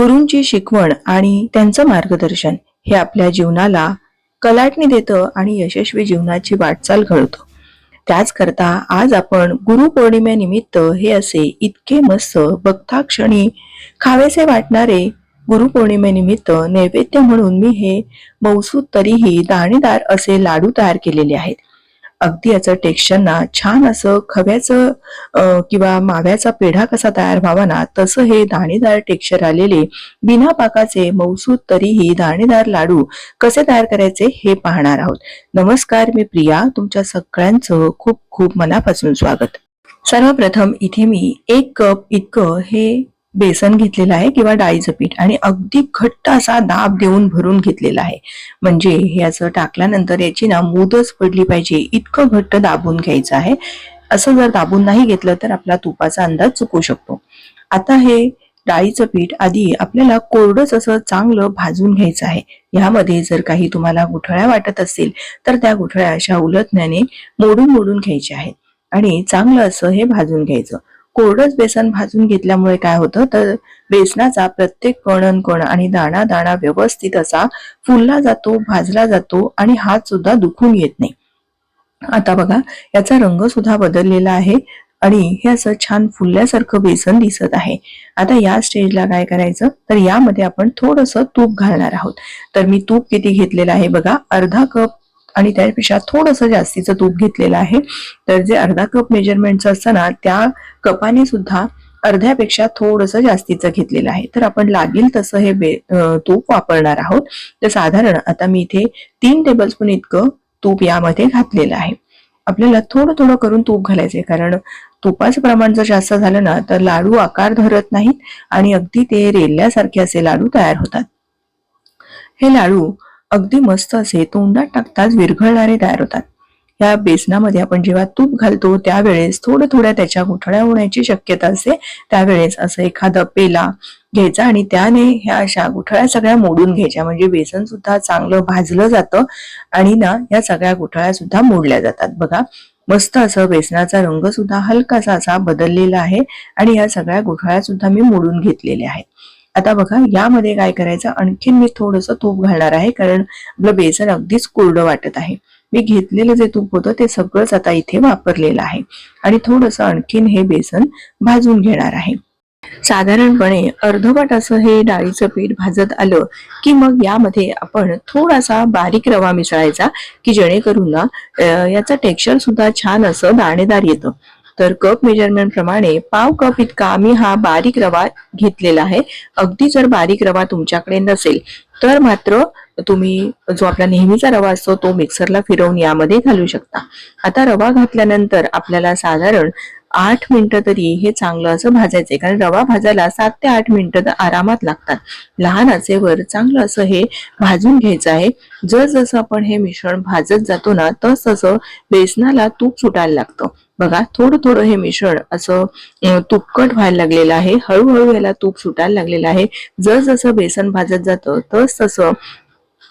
गुरूंची शिकवण आणि त्यांचं मार्गदर्शन हे आपल्या जीवनाला कलाटणी देतं आणि यशस्वी जीवनाची वाटचाल घडतो त्याचकरता आज आपण गुरुपौर्णिमेनिमित्त हे असे इतके मस्त बघता क्षणी खावेसे वाटणारे गुरुपौर्णिमेनिमित्त नैवेद्य म्हणून मी हे मौसूद तरीही दाणेदार असे लाडू तयार केलेले आहेत. अगदी याचं टेक्स्चरना छान असं खव्याचं किंवा माव्याचा पेढा कसा तयार व्हावा ना तसं हे दाणेदार टेक्स्चर आलेले बिना पाकाचे मौसूद तरीही दाणेदार लाडू कसे तयार करायचे हे पाहणार आहोत. नमस्कार मी प्रिया. तुमच्या सगळ्यांचं खूप खूप मनापासून स्वागत. सर्वप्रथम इथे मी एक कप इतकं हे बेसन घेतलेलं आहे किंवा डाळीचं पीठ. आणि अगदी घट्ट असा दाब देऊन भरून घेतलेला आहे. म्हणजे हे असं टाकल्यानंतर याची ना मोदच पडली पाहिजे. इतकं घट्ट दाबून घ्यायचं आहे. असं जर दाबून नाही घेतलं तर आपला तुपाचा अंदाज चुकू शकतो. आता हे डाळीचं पीठ आधी आपल्याला कोरडंच असं चांगलं भाजून घ्यायचं आहे. यामध्ये जर काही तुम्हाला गुठळ्या वाटत असतील तर त्या गुठळ्या अशा उलटण्याने मोडून मोडून घ्यायच्या आहेत. आणि चांगलं असं हे भाजून घ्यायचं. कोरडंच बेसन भाजून घेतल्यामुळे काय होतं? तर बेसनाचा प्रत्येक कणन कण आणि दाणा दाणा व्यवस्थित असा फुलला जातो भाजला जातो आणि हात सुद्धा दुखून येत नाही. आता बघा याचा रंग सुद्धा बदललेला आहे आणि हे असं छान फुलल्यासारखं बेसन दिसत आहे. आता या स्टेजला काय करायचं? तर यामध्ये आपण थोडस तूप घालणार आहोत. तर मी तूप किती घेतलेलं आहे बघा अर्धा कप आणि त्यापेक्षा थोडंसं जास्तीचं तूप घेतलेलं आहे. तर जे अर्धा कप मेजरमेंटचं असतं ना त्या कपाने सुद्धा अर्ध्यापेक्षा थोडस जास्तीचं घेतलेलं आहे. तर आपण लागेल तसं हे बे तूप वापरणार आहोत. तर साधारण आता मी इथे तीन टेबलस्पून इतकं तूप यामध्ये घातलेलं आहे. आपल्याला थोडं थोडं करून तूप घालायचंय कारण तुपाचं प्रमाण जर जास्त झालं ना तर लाडू आकार धरत नाहीत आणि अगदी ते रेल्ल्यासारखे असे लाडू तयार होतात. हे लाडू अगदी मस्त असे तोंडात टाकताच विरघळणारे तयार होतात. या बेसनामध्ये आपण जेव्हा तूप घालतो त्यावेळेस थोड्या थोड्या त्याच्या गुठळ्या होण्याची शक्यता असते. त्यावेळेस असं एखादा पेला घ्यायचा आणि त्याने ह्या अशा गुठळ्या सगळ्या मोडून घ्यायच्या. म्हणजे बेसन सुद्धा चांगलं भाजलं जातं आणि ना या सगळ्या गुठळ्या सुद्धा मोडल्या जातात. बघा मस्त असं बेसनाचा रंग सुद्धा हलकासा असा बदललेला आहे आणि या सगळ्या गुठळ्या सुद्धा मी मोडून घेतलेल्या आहेत. आता बघा यामध्ये काय करायचं? आणखीन मी थोडंसं तूप घालणार आहे कारण आपलं बेसन अगदीच कोरडं वाटत आहे. मी घेतलेलं जे तूप होतं ते सगळंच आता इथे वापरलेलं आहे. आणि थोडंसं आणखीन हे बेसन भाजून घेणार आहे. साधारणपणे अर्धवट असं हे डाळीचं पीठ भाजत आलं की मग यामध्ये आपण थोडासा बारीक रवा मिसळायचा की जेणेकरून ना अं, याचं टेक्स्चर सुद्धा छान असं दाणेदार येतं. तर कप मेजरमेंट प्रमाणे पाव कप इतका आम्ही हा बारीक रवा घेतलेला आहे. अगदी जर बारीक रवा तुमच्याकडे नसेल तर मात्र तुम्ही जो आपला नेहमीचा रवा असतो तो मिक्सरला फिरवून यामध्ये घालू शकता. आता रवा घातल्यानंतर आपल्याला साधारण आठ मिनिटं तरी हे चांगलं असं भाजायचंय. कारण रवा भाजायला सात ते आठ मिनिटं तर आरामात लागतात. लहान आचेवर चांगलं असं हे भाजून घ्यायचं आहे. जर जसं आपण हे मिश्रण भाजत जातो ना तस तसं बेसनाला तूप सुटायला लागतं. बघा थोडं थोडं हे मिश्रण असं तुपकट व्हायला लागलेलं आहे. हळूहळू याला तूप सुटायला लागलेलं आहे. जसजसं बेसन भाजत जातं तस तसं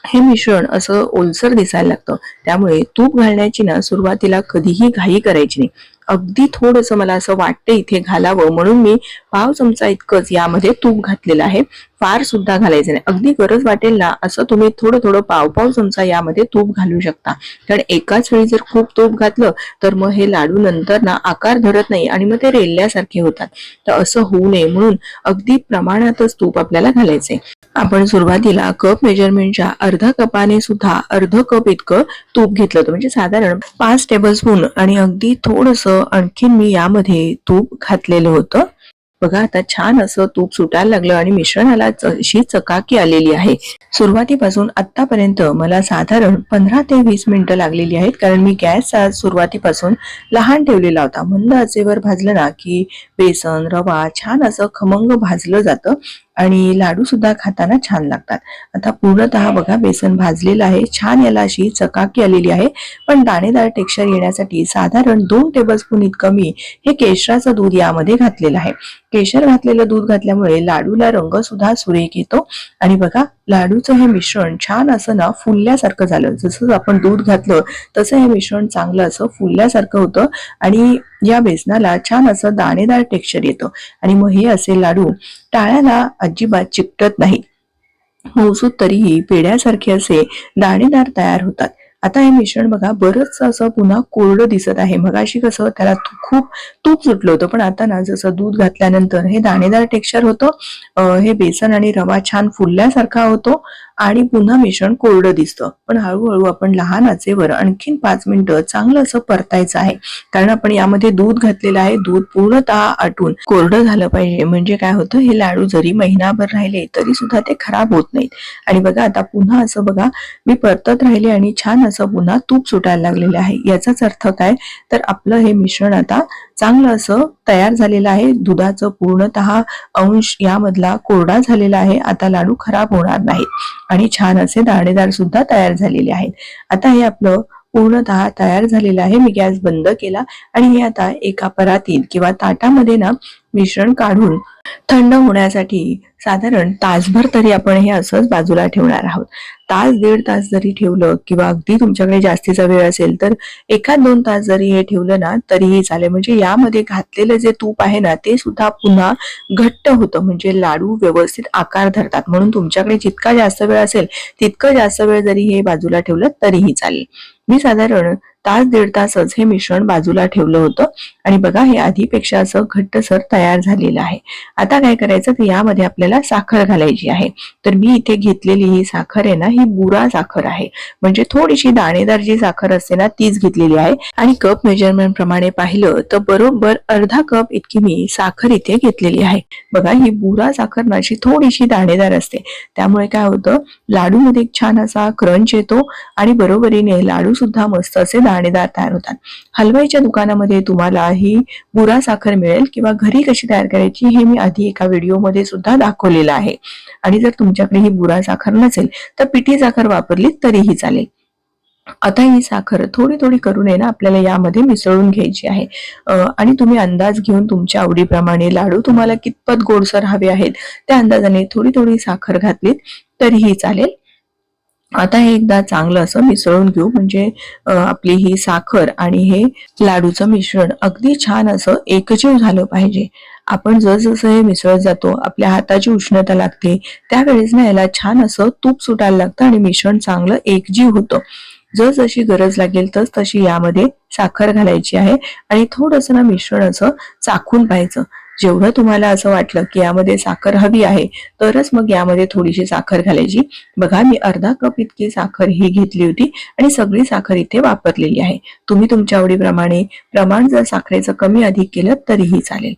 हे मिश्रण असं ओलसर दिसायला लागतं. त्यामुळे तूप घालण्याची ना सुरुवातीला कधीही घाई करायची नाही. अगदी थोडंसं मला असं वाटतं इथे घालावं. म्हणून मी पाव चमचा इतकंच यामध्ये तूप घातलेलं आहे. फार सुद्धा घालायचं नाही. अगदी गरज वाटेल ना असं तुम्ही थोडं थोडं पाव पाव चमचा यामध्ये तूप घालू शकता. कारण एकाच वेळी जर खूप तूप घातलं तर मग हे लाडू नंतर ना आकार धरत नाही आणि मग ते रेल्ल्यासारखे होतात. तर असं होऊ नये म्हणून अगदी प्रमाणातच तूप आपल्याला घालायचंय. आपण सुरुवातीला कप मेजरमेंटच्या अर्धा कपाने सुद्धा अर्ध कप इतकं तूप घेतलं होतं. म्हणजे साधारण पाच टेबलस्पून आणि अगदी थोडंसं आणखीन मी यामध्ये तूप घातलेलं होतं. बघा आता छान असं तूप सुटायला लागलं आणि मिश्रणाला अशी चकाकी आलेली आहे. सुरुवातीपासून आतापर्यंत मला साधारण पंधरा ते वीस मिनिटं लागलेली आहेत कारण मी गॅस सुरुवातीपासून लहान ठेवलेला होता. मंद आचेवर भाजलं ना की बेसन रवा छान असं खमंग भाजलं जातं. आणि लाडू सुद्धा खाताना छान लागतात. आता पूर्णतः बघा बेसन भाजलेलं आहे. छान याला अशी चकाकी आलेली आहे. पण दाणेदार टेक्स्चर येण्यासाठी साधारण दोन टेबलस्पून इतकं मी हे केशराचं दूध यामध्ये घातलेलं आहे. केशर घातलेलं दूध घातल्यामुळे लाडूला रंग सुद्धा सुरेख येतो. आणि बघा लाडूचं हे मिश्रण छान असं ना फुलल्यासारखं झालं. जसं आपण दूध घातलं तसं हे मिश्रण चांगलं असं फुलल्यासारखं होतं आणि या बेसनाला छान असं दाणेदार टेक्स्चर येतं. आणि मग हे असे लाडू टाळ्याला अजिबात चिकटत नाही मौसूद हो, तरीही पेड्यासारखे असे दाणेदार तयार होतात. आता हे मिश्रण बघा बरंच असं पुन्हा कोरडं दिसत आहे. मगाशी कसं त्याला खूप तूप सुटलं होतं पण आता ना जसं दूध घातल्यानंतर हे दाणेदार टेक्स्चर होतं हे बेसन आणि रवा छान फुलल्यासारखा होतो आणि पुन्हा मिश्रण कोरडं दिसतं. पण हळूहळू आपण लहान आचेवर आणखीन पाच मिनिटं चांगलं असं परतायचं आहे. कारण आपण यामध्ये दूध घातलेलं आहे दूध पूर्णतः आटून कोरडं झालं पाहिजे. म्हणजे काय होतं हे लाडू जरी महिनाभर राहिले तरी सुद्धा ते खराब होत नाहीत. आणि बघा आता पुन्हा असं बघा मी परतत राहिले आणि छान असं पुन्हा तूप सुटायला लागलेलं आहे. याचाच अर्थ काय? तर आपलं हे मिश्रण आता चांगलं असं तयार झालेलं आहे. दुधाचं पूर्णतः अंश यामधला कोरडा झालेला आहे. आता लाडू खराब होणार नाहीत. आणि छान असे दाणेदार सुद्धा तयार झालेले आहेत. आता हे आपलं पूर्णतः तयार झालेलं आहे. मी गॅस बंद केला. आणि हे आता एका परातीत किंवा ताटामध्ये ना मिश्रण काढून थंड होण्यासाठी साधारण तासभर तरी आपण हे असंच बाजूला ठेवणार आहोत. तास दीड तास जरी ठेवलं किंवा अगदी तुमच्याकडे जास्तीचा वेळ असेल तर एखाद दोन तास जरी हे ठेवलं ना तरीही चालेल. म्हणजे यामध्ये घातलेलं जे तूप आहे ना ते सुद्धा पुन्हा घट्ट होतं. म्हणजे लाडू व्यवस्थित आकार धरतात. म्हणून तुमच्याकडे जितका जास्त वेळ असेल तितकं जास्त वेळ जरी हे बाजूला ठेवलं तरीही चालेल. मी साधारण तास दीड तासच हे मिश्रण बाजूला ठेवलं होतं. आणि बघा हे आधीपेक्षा असं घट्टसर तयार झालेलं आहे. आता काय करायचं तर यामध्ये आपल्याला साखर घालायची आहे. तर मी इथे घेतलेली ही साखर आहे ना ही बुरा साखर आहे. म्हणजे थोडीशी दाणेदार जी साखर असते ना तीच घेतलेली आहे. आणि कप मेजरमेंट प्रमाणे पाहिलं तर बरोबर अर्धा कप इतकी मी साखर इथे घेतलेली आहे. बघा ही बुरा साखर नाशी थोडीशी दाणेदार असते. त्यामुळे काय होतं लाडूमध्ये एक छान असा क्रंच येतो. आणि बरोबरीने लाडू सुद्धा मस्त असे दाणेदार तयार होतात. हलवाईच्या दुकानामध्ये तुम्हाला ही बुरा साखर मिळेल किंवा घरी कशी तयार करायची हे मी आधी एका व्हिडिओमध्ये सुद्धा दाखवलेलं आहे. आणि जर तुमच्याकडे ही बुरा साखर नसेल तर पिठी साखर वापरली तरीही चालेल. आता ही साखर थोडी थोडी करून आहे ना आपल्याला यामध्ये मिसळून घ्यायची आहे. आणि तुम्ही अंदाज घेऊन तुमच्या आवडीप्रमाणे लाडू तुम्हाला कितपत गोडसर हवे आहेत त्या अंदाजाने थोडी थोडी साखर घातलीत तरीही चालेल. आता हे एकदा चांगलं असं मिसळून घेऊ. म्हणजे आपली ही साखर आणि हे लाडूचं मिश्रण अगदी छान असं एकजीव झालं पाहिजे. आपण जसजसं हे मिसळत जातो आपल्या हाताची उष्णता लागते त्यावेळेस ना याला छान असं तूप सुटायला लागतं आणि मिश्रण चांगलं एकजीव होतं. जसजशी गरज लागेल तस तशी यामध्ये साखर घालायची आहे आणि थोडंसं ना मिश्रण असं चाखून पाहायचं. जेवढं तुम्हाला असं वाटलं की यामध्ये साखर हवी आहे तरच मग यामध्ये थोडीशी साखर घालायची. बघा मी अर्धा कप इतकी साखर ही घेतली होती आणि सगळी साखर इथे वापरलेली आहे. तुम्ही तुमच्या आवडीप्रमाणे प्रमाण जर साखरेचं कमी अधिक केलं तरीही चालेल.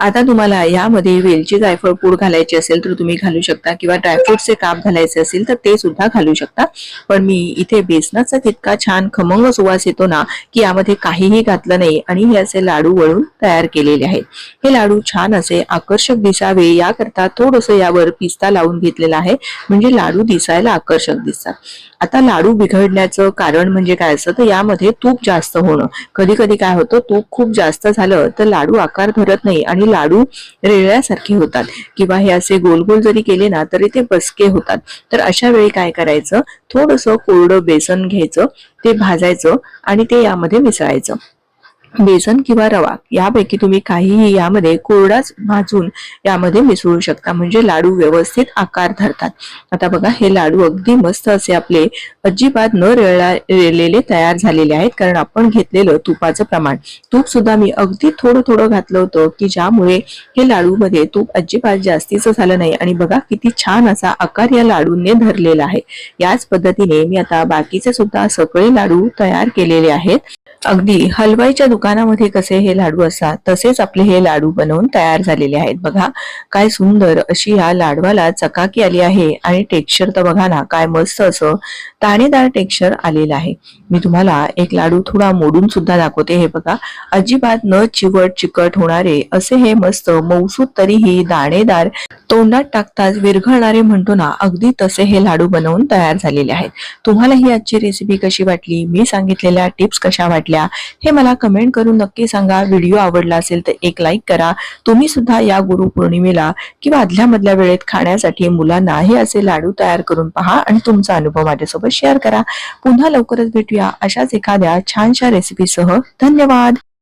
आता तुम्हाला यामध्ये वेलची जायफळ पूड घालायची असेल तर तुम्ही घालू शकता किंवा ड्रायफ्रुटचे काप घालायचे असेल तर ते सुद्धा घालू शकता. पण मी इथे बेसनाचा तितका छान खमंग सुवास येतो ना की यामध्ये काहीही घातलं नाही आणि हे असे लाडू वळून तयार केलेले आहेत. हे लाडू छान असे आकर्षक दिसावे याकरता थोडस यावर पिस्ता लावून घेतलेला आहे. म्हणजे लाडू दिसायला आकर्षक दिसतात. आता लाडू बिघडण्याचं कारण म्हणजे काय असतं? तर यामध्ये तूप जास्त होणं. कधी कधी काय होतं? तूप खूप जास्त झालं तर लाडू आकार धरत नाही आणि लाडू रेळ्यासारखे होतात. किंवा हे असे गोल गोल जरी केले ना तरी ते बसके होतात. तर अशा वेळी काय करायचं? थोडंसं कोरडं बेसन घ्यायचं ते भाजायचं आणि ते यामध्ये मिसळायचं. बेसन किंवा रवा यापैकी तुम्ही काहीही यामध्ये कोरडाच भाजून यामध्ये मिसळू शकता. म्हणजे लाडू व्यवस्थित आकार धरतात. आता बघा हे लाडू अगदी मस्त असे आपले अजिबात न रेळा रेलेले तयार झालेले आहेत. कारण आपण घेतलेलं तुपाचं प्रमाण. तूप सुद्धा मी अगदी थोडं थोडं घातलं होतं की ज्यामुळे हे लाडूमध्ये तूप अजिबात जास्तीचं झालं नाही. आणि बघा किती छान असा आकार या लाडूंनी धरलेला आहे. याच पद्धतीने मी आता बाकीचे सुद्धा सगळे लाडू तयार केलेले आहेत. अगदी हलवाईच्या दुकानामध्ये कसे हे लाडू असतात तसेच आपले हे लाडू बनवून तयार झालेले आहेत. बघा काय सुंदर अशी ह्या लाडवाला चकाकी आली आहे आणि टेक्स्चर तर बघा ना काय मस्त असं दाणेदार टेक्स्चर आलेलं आहे. मी तुम्हाला एक लाडू थोडा मोडून सुद्धा दाखवते. हे बघा अजिबात न चिवट चिकट होणारे असे हे मस्त मौसूद तरीही दाणेदार तोंडात टाकताच विरघळणारे म्हणतो ना अगदी तसे हे लाडू बनवून तयार झालेले आहेत. तुम्हाला ही आजची रेसिपी कशी वाटली? मी सांगितलेल्या टिप्स कशा वाटल्या? हे मला कमेंट करून नक्की सांगा. व्हिडिओ आवडला असेल तर एक लाईक करा. तुम्ही सुद्धा या गुरुपौर्णिमेला किंवा आदल्या मधल्या वेळेत खाण्यासाठी मुलांना हे असे लाडू तयार करून पहा आणि तुमचा अनुभव माझ्यासोबत शेअर करा. पुन्हा लवकरच भेटूया अशाच एखाद्या छानशा रेसिपीसह धन्यवाद.